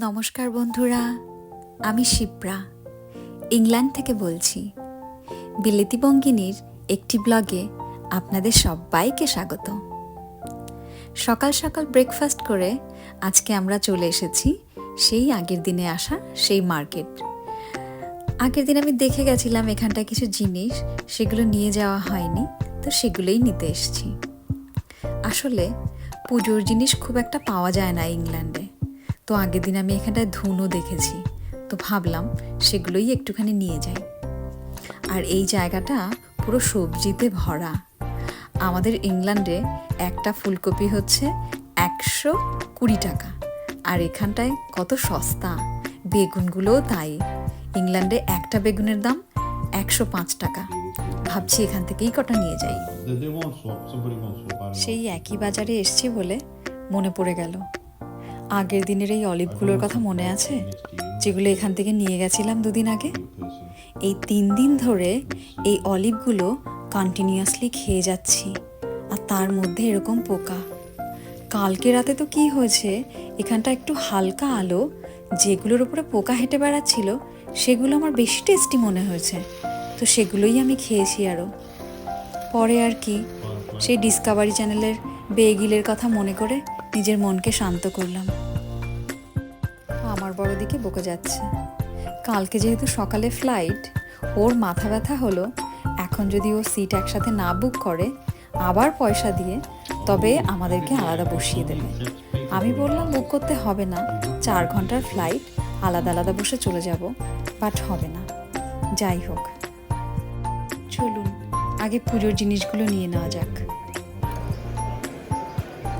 নমস্কার বন্ধুরা, আমি শিপ্রা। ইংল্যান্ড থেকে বলছি। বিলেতি বঙ্গিনীর একটি ব্লগে আপনাদের সবাইকে স্বাগত। সকাল সকাল ব্রেকফাস্ট করে আজকে আমরা চলে এসেছি সেই আগের দিনে আসা সেই মার্কেট আগের দিন আমি দেখে গেছিলাম এখানটায় কিছু জিনিস, সেগুলো নিয়ে যাওয়া হয়নি, তো সেগুলোই নিতে এসেছি। আসলে পুজোর জিনিস খুব একটা পাওয়া যায় না ইংল্যান্ডে। তো আগের দিন আমি এখানটায় ধুনো দেখেছি। তো ভাবলাম সেগুলোই একটুখানি নিয়ে যাই। আর এই জায়গাটা পুরো সবজিতে ভরা। আমাদের ইংল্যান্ডে একটা ফুলকপি হচ্ছে একশো কুড়ি টাকা। আর এখানটায় কত সস্তা। বেগুনগুলোও তাই। ইংল্যান্ডে একটা বেগুনের দাম একশো পাঁচ টাকা। ভাবছি এখান থেকেই কটা নিয়ে যাই। সেই একই বাজারে এসছি বলে মনে পড়ে গেল। আগের দিনের এই অলিভগুলোর কথা মনে আছে? যেগুলো এখান থেকে নিয়ে গেছিলাম দুদিন আগে? এই তিন দিন ধরে এই অলিভগুলো কন্টিনিউয়াসলি খেয়ে যাচ্ছি, আর তার মধ্যে এরকম পোকা। কালকে রাতে তো কি হয়েছে, এখানটা একটু হালকা আলো, যেগুলোর উপরে পোকা হেঁটে বেড়াচ্ছিল, সেগুলো আমার বেশি টেস্টি মনে হয়েছে। তো সেগুলোই আমি খেয়েছি আরও পরে আর কি, সেই ডিসকাভারি চ্যানেলের বেগিলের কথা মনে করে নিজের মনকে শান্ত করলাম। আমার বড় দিকে বকে যাচ্ছে। কালকে যেহেতু সকালে ফ্লাইট ওর মাথা ব্যথা হলো, এখন যদি ও সিট একসাথে না বুক করে, আবার পয়সা দিয়ে, তবে আমাদেরকে আলাদা বসিয়ে দেবে। আমি বললাম বুক করতে হবে না। চার ঘণ্টার ফ্লাইট আলাদা আলাদা বসে চলে যাব বাট হবে না। যাই হোক। চলুন, আগে পুজোর জিনিসগুলো নিয়ে নেওয়া যাক।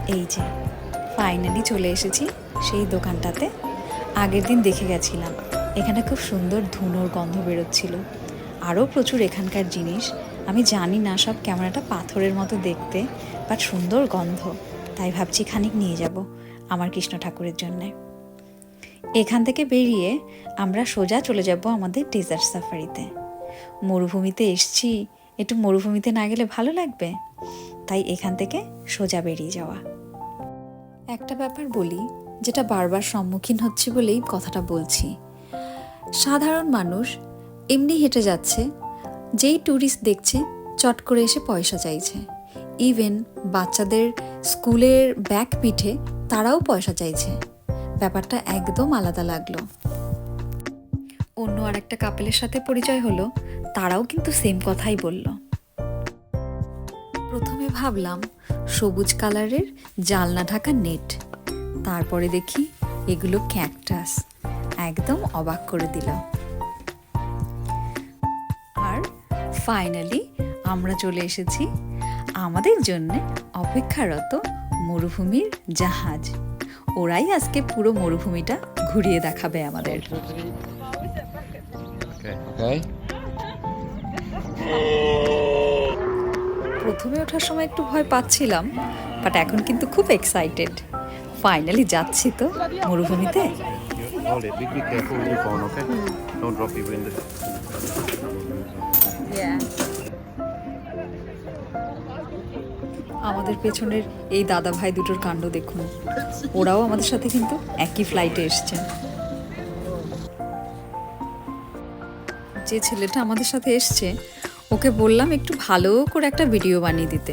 এই যে ফাইনালি চলে এসেছি সেই দোকানটাতে। আগের দিন দেখে গেছিলাম, এখানে খুব সুন্দর ধুনোর গন্ধ বেরোচ্ছিল। আরও প্রচুর এখানকার জিনিস, আমি জানি না সব ক্যামেরাটা পাথরের মতো দেখতে, বাট সুন্দর গন্ধ। তাই ভাবছি খানিক নিয়ে যাব আমার কৃষ্ণ ঠাকুরের জন্যে। এখান থেকে বেরিয়ে আমরা সোজা চলে যাব আমাদের ডেজার্ট সাফারিতে মরুভূমিতে এসছি, একটু মরুভূমিতে না গেলে ভালো লাগবে? তাই এখান থেকে সোজা বেরিয়ে যাওয়া। একটা ব্যাপার বলি, যেটা বারবার সম্মুখীন হচ্ছে বলেই কথাটা বলছি। সাধারণ মানুষ এমনি হেঁটে যাচ্ছে, যেই ট্যুরিস্ট দেখছে, চট করে এসে পয়সা চাইছে। ইভেন বাচ্চাদের স্কুলের ব্যাক পিঠে তারাও পয়সা চাইছে। ব্যাপারটা একদম আলাদা লাগল। অন্য আরেকটা কাপেলের সাথে পরিচয় হলো, তারাও কিন্তু সেম কথাই বলল। ভাবলাম সবুজ কালারের জালনা ঢাকা নেট। তারপরে দেখি এগুলো ক্যাকটাস। একদম অবাক করে দিল আর ফাইনালি আমরা চলে এসেছি আমাদের জন্য অপেক্ষারত মরুভূমির জাহাজ। ওরাই আজকে পুরো মরুভূমিটা ঘুরিয়ে দেখাবে আমাদের। Okay. প্রথমে ওঠার সময় একটু ভয় পাচ্ছিলাম বাট এখন কিন্তু খুব এক্সাইটেড ফাইনালি যাচ্ছি তো মরুভূমিতে. আমাদের পেছনের এই দাদা ভাই দুটোর কাণ্ড দেখুন। ওরাও আমাদের সাথে কিন্তু একই ফ্লাইটে এসছে। যে ছেলেটা আমাদের সাথে এসছে ওকে বললাম একটু ভালো করে একটা ভিডিও বানিয়ে দিতে।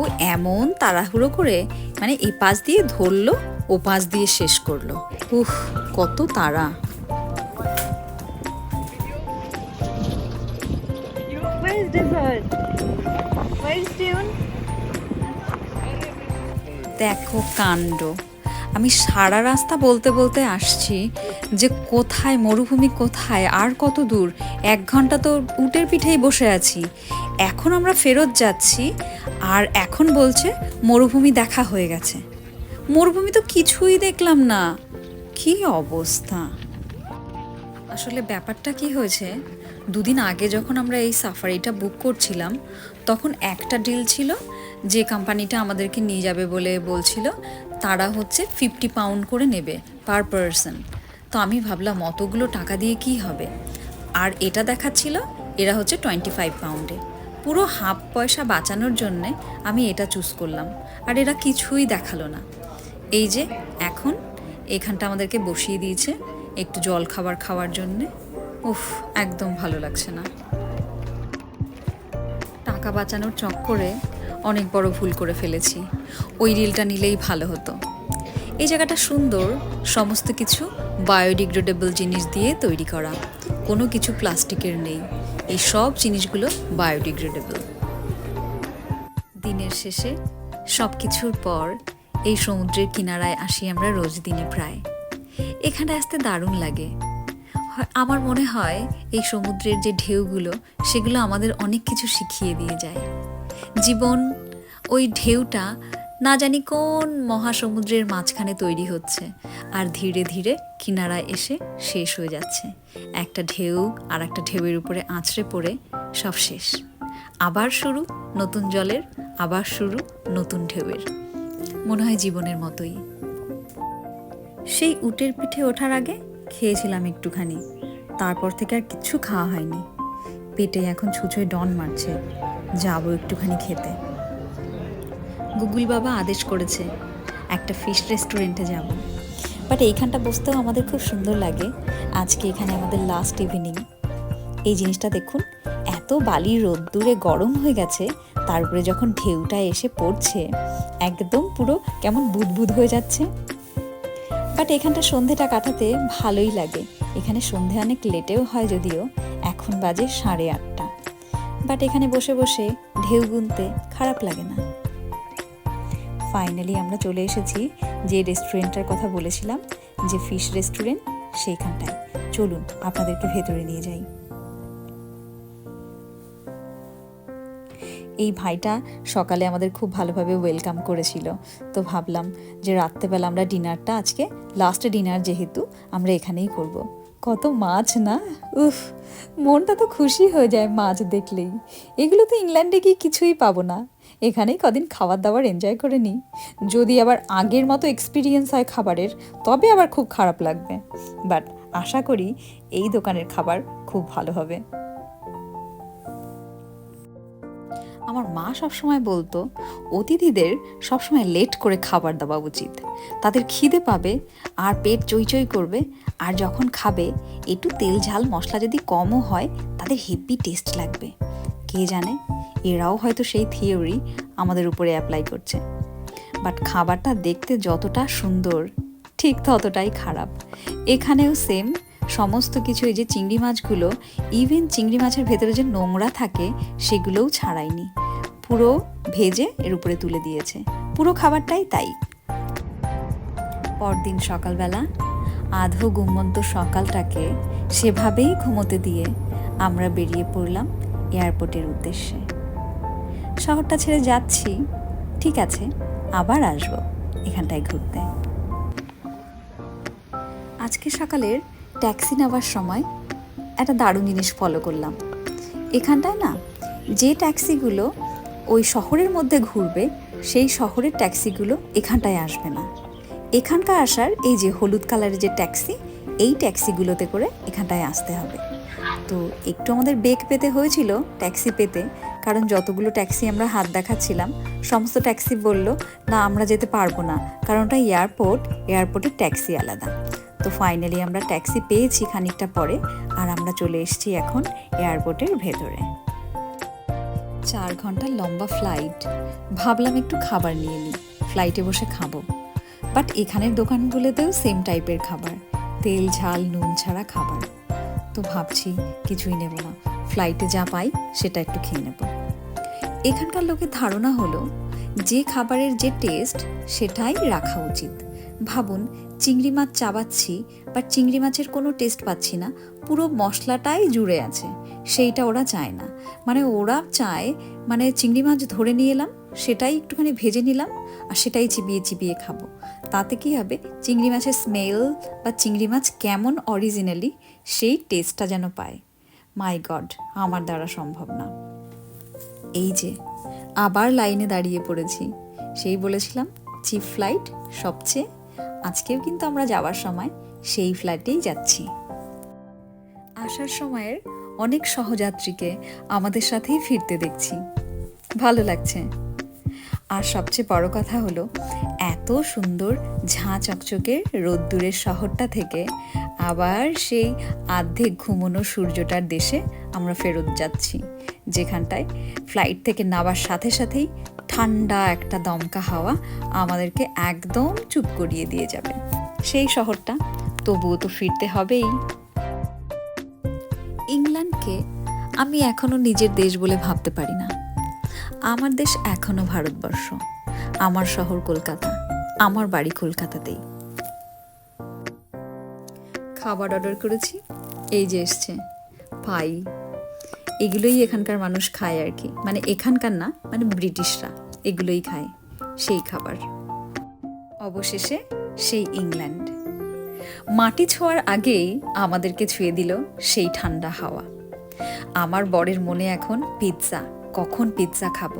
ও এমন তাড়াহুড়ো করে মানে এই পাশ দিয়ে ধরলো, ও পাশ দিয়ে শেষ করল। উফ, কত তাড়া? দেখো কাণ্ড। আমি সারা রাস্তা বলতে বলতে আসছি যে কোথায়, মরুভূমি কোথায়, আর কত দূর? এক ঘণ্টা তো উটের পিঠেই বসে আছি। এখন আমরা ফেরত যাচ্ছি আর এখন বলছে মরুভূমি দেখা হয়ে গেছে। মরুভূমি তো কিছুই দেখলাম না। কি অবস্থা? আসলে ব্যাপারটা কি হয়েছে? দুদিন আগে যখন আমরা এই সাফারিটা বুক করছিলাম, তখন একটা ডিল ছিল যে কোম্পানিটা আমাদেরকে নিয়ে যাবে বলে বলছিল, তারা হচ্ছে ফিফটি পাউন্ড করে নেবে পার পারসন তো আমি ভাবলাম, অতগুলো টাকা দিয়ে কি হবে? আর এটা দেখাচ্ছিল, এরা হচ্ছে টোয়েন্টি ফাইভ পাউন্ডে পুরো হাফ পয়সা বাঁচানোর জন্যে আমি এটা চুজ করলাম, আর এরা কিছুই দেখাল না। এই যে, এখন এখানটা আমাদেরকে বসিয়ে দিয়েছে, একটু জল খাবার খাওয়ার জন্যে। উফ, একদম ভালো লাগছে না। টাকা বাঁচানোর চক্করে অনেক বড় ভুল করে ফেলেছি। ওই রিলটা নিলেই ভালো হতো। এই জায়গাটা সুন্দর, সমস্ত কিছু বায়োডিগ্রেডেবল জিনিস দিয়ে তৈরি করা। কোনো কিছু প্লাস্টিকের নেই। এই সব জিনিসগুলো বায়োডিগ্রেডেবল। দিনের শেষে সব কিছুর পর এই সমুদ্রের কিনারায় আসি আমরা রোজ দিনে প্রায়। এখানে আসতে দারুণ লাগে। আমার মনে হয় এই সমুদ্রের যে ঢেউগুলো, সেগুলো আমাদের অনেক কিছু শিখিয়ে দিয়ে যায়। জীবন, ওই ঢেউটা না জানি কোন মহাসমুদ্রের মাঝখানে তৈরি হচ্ছে। আর ধীরে ধীরে কিনারায় এসে শেষ হয়ে যাচ্ছে। একটা ঢেউ আর একটা ঢেউয়ের উপরে আঁচড়ে পড়ে সব শেষ। আবার শুরু নতুন জলের, আবার শুরু নতুন ঢেউয়ের। মনে হয় জীবনের মতোই। সেই উটের পিঠে ওঠার আগে খেয়েছিলাম একটুখানি। তারপর থেকে আর কিচ্ছু খাওয়া হয়নি। পেটে এখন ছুঁচোয় ডন মারছে। যাব একটুখানি খেতে। গুগল বাবা আদেশ করেছে, একটা ফিশ রেস্টুরেন্টে যাব। বাট এইখানটা বসতেও আমাদের খুব সুন্দর লাগে। আজকে এখানে আমাদের লাস্ট ইভিনিং এই জিনিসটা দেখুন, এত বালির রোদ্দুরে গরম হয়ে গেছে তারপরে যখন ঢেউটা এসে পড়ছে, একদম পুরো কেমন বুদবুদ হয়ে যাচ্ছে। বাট এখানটা সন্ধেটা কাটাতে ভালোই লাগে। এখানে সন্ধে অনেক লেটেও হয় যদিও, এখন বাজে সাড়ে আটটা। বাট এখানে বসে বসে ঢেউ গুনতে খারাপ লাগে না। ফাইনালি আমরা চলে এসেছি যে রেস্টুরেন্টটার কথা বলেছিলাম, যে ফিশ রেস্টুরেন্ট সেইখানটায়। চলুন, আপনাদেরকে ভেতরে নিয়ে যাই। এই ভাইটা সকালে আমাদের খুব ভালোভাবে ওয়েলকাম করেছিল। তো ভাবলাম যে রাত্রেবেলা আমরা ডিনারটা, আজকে লাস্ট ডিনার যেহেতু, আমরা এখানেই করব। কত মাছ না? উফ, মনটা তো খুশি হয়ে যায় মাছ দেখলেই। এগুলো তো ইংল্যান্ডে গিয়ে কিছুই পাবো না। এখানেই কদিন খাবার দাবার এনজয় করে নিই। যদি আবার আগের মতো এক্সপিরিয়েন্স হয় খাবারের, তবে আবার খুব খারাপ লাগবে। বাট আশা করি এই দোকানের খাবার খুব ভালো হবে। আমার মা সবসময় বলতো, অতিথিদের সবসময় লেট করে খাবার দেওয়া উচিত। তাদের খিদে পাবে, আর পেট চইচই করবে, আর যখন খাবে, একটু তেল ঝাল মশলা যদি কমও হয়, তাদের হেভি টেস্ট লাগবে। কে জানে? এরাও হয়তো সেই থিওরি আমাদের উপরে অ্যাপ্লাই করছে। বাট খাবারটা দেখতে যতটা সুন্দর, ঠিক ততটাই খারাপ। এখানেও সেম সমস্ত কিছু এই যে চিংড়ি মাছগুলো ইভেন চিংড়ি মাছের ভেতরে যে নোংরা থাকে, সেগুলোও ছাড়ায়নি পুরো ভেজে এর উপরে তুলে দিয়েছে। পুরো খাবারটাই তাই। পরদিন সকালবেলা আধো ঘুমন্ত সকালটাকে সেভাবেই ঘুমোতে দিয়ে আমরা বেরিয়ে পড়লাম এয়ারপোর্টের উদ্দেশ্যে। শহরটা ছেড়ে যাচ্ছি, ঠিক আছে, আবার আসব এখানটায় ঘুরতে। আজকে সকালের ট্যাক্সি নেওয়ার সময় একটা দারুণ জিনিস ফলো করলাম। এখানটায় না যে ট্যাক্সিগুলো ওই শহরের মধ্যে ঘুরবে, সেই শহরের ট্যাক্সিগুলো এখানটায় আসবে না। এখানকার আসার এই যে হলুদ কালারের যে ট্যাক্সি, এই ট্যাক্সিগুলোতে করে এখানটায় আসতে হবে। তো একটু আমাদের বেগ পেতে হয়েছিল ট্যাক্সি পেতে, কারণ যতগুলো ট্যাক্সি আমরা হাত দেখাচ্ছিলাম, সমস্ত ট্যাক্সি বলল, না, আমরা যেতে পারব না কারণ ওটা এয়ারপোর্ট এয়ারপোর্টের ট্যাক্সি আলাদা। তো ফাইনালি আমরা ট্যাক্সি পেয়েছি খানিকটা পরে, আর আমরা চলে এসেছি এখন এয়ারপোর্টের ভেতরে। চার ঘণ্টা লম্বা ফ্লাইট ভাবলাম একটু খাবার নিয়ে নিই। ফ্লাইটে বসে খাব। বাট এখানের দোকানগুলোতেও সেম টাইপের খাবার। তেল, ঝাল, নুন ছাড়া খাবার। তো ভাবছি, কিছুই নেব না। ফ্লাইটে যা পাই, সেটা একটু খেয়ে নেব। এখানকার লোকের ধারণা হলো, যে খাবারের যে টেস্ট সেটাই রাখা উচিত। ভাবুন, চিংড়ি মাছ চাবাচ্ছি বাট চিংড়ি মাছের কোনো টেস্ট পাচ্ছি না। পুরো মশলাটাই জুড়ে আছে। সেইটা ওরা চায় না। মানে ওরা চায় মানে চিংড়ি মাছ ধরে নিয়ে এলাম, সেটাই একটুখানি ভেজে নিলাম, আর সেটাই চিবিয়ে চিবিয়ে খাব। তাতে কি হবে? চিংড়ি মাছের স্মেল বা চিংড়ি মাছ কেমন অরিজিনালি সেই টেস্টটা যেন পায়। মাই গড আমার দ্বারা সম্ভব না। এই যে, আবার লাইনে দাঁড়িয়ে পড়েছি। সেই বলেছিলাম চিপ ফ্লাইট সবচেয়ে, আজকেও কিন্তু আমরা যাওয়ার সময় সেই ফ্লাইটেই যাচ্ছি। আসার সময়ের অনেক সহযাত্রীকে আমাদের সাথেই ফিরতে দেখছি। ভালো লাগছে। আর সবচেয়ে বড় কথা হলো, এত সুন্দর ঝাঁ চকচকে রোদ্দুরের শহরটা থেকে আবার সেই আর্ধেক ঘুমোনো সূর্যটার দেশে আমরা ফেরত যাচ্ছি, যেখানটায় ফ্লাইট থেকে নামার সাথে সাথেই ঠান্ডা একটা দমকা হাওয়া আমাদেরকে একদম চুপ করিয়ে দিয়ে যাবে। সেই শহরটা তবুও তো ফিরতে হবেই। আমি এখনও নিজের দেশ বলে ভাবতে পারি না। আমার দেশ এখনও ভারতবর্ষ। আমার শহর কলকাতা। আমার বাড়ি কলকাতাতেই। খাবার অর্ডার করেছি। এই যে এসছে। পাই। এগুলোই এখানকার মানুষ খায় আর কি। মানে এখানকার না মানে ব্রিটিশরা এগুলোই খায়। সেই খাবার। অবশেষে সেই ইংল্যান্ড। মাটি ছোঁয়ার আগেই আমাদেরকে ছুঁয়ে দিল সেই ঠান্ডা হাওয়া। আমার বরের মনে এখন পিৎজা। কখন পিৎজা খাব?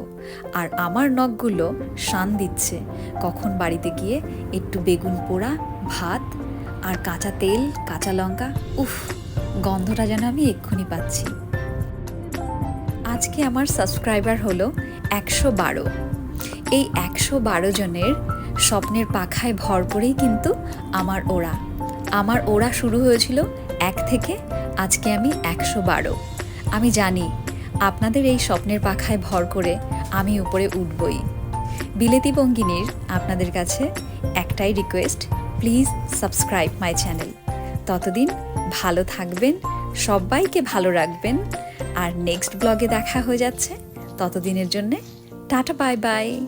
আর আমার নখগুলো শান দিচ্ছে। কখন বাড়িতে গিয়ে একটু বেগুন পোড়া, ভাত আর কাঁচা তেল, কাঁচা লঙ্কা, উফ, গন্ধটা যেন আমি এক্ষুনি পাচ্ছি। আজকে আমার সাবস্ক্রাইবার হলো একশো বারো। এই একশো বারো জনের স্বপ্নের পাখায় ভর করেই কিন্তু আমার ওরা আমার ওরা শুরু হয়েছিল এক থেকে আজকে আমি একশো বারো। আমি জানি, আপনাদের এই স্বপ্নের পাখায় ভর করে আমি উপরে উঠবই। বিলেতি বঙ্গিনীর আপনাদের কাছে একটাই request please subscribe my channel ততদিন ভালো থাকবেন, সবাইকে ভালো রাখবেন। আর নেক্সট ব্লগে দেখা হয়ে যাচ্ছে। ততদিনের জন্যে টাটা বাই বাই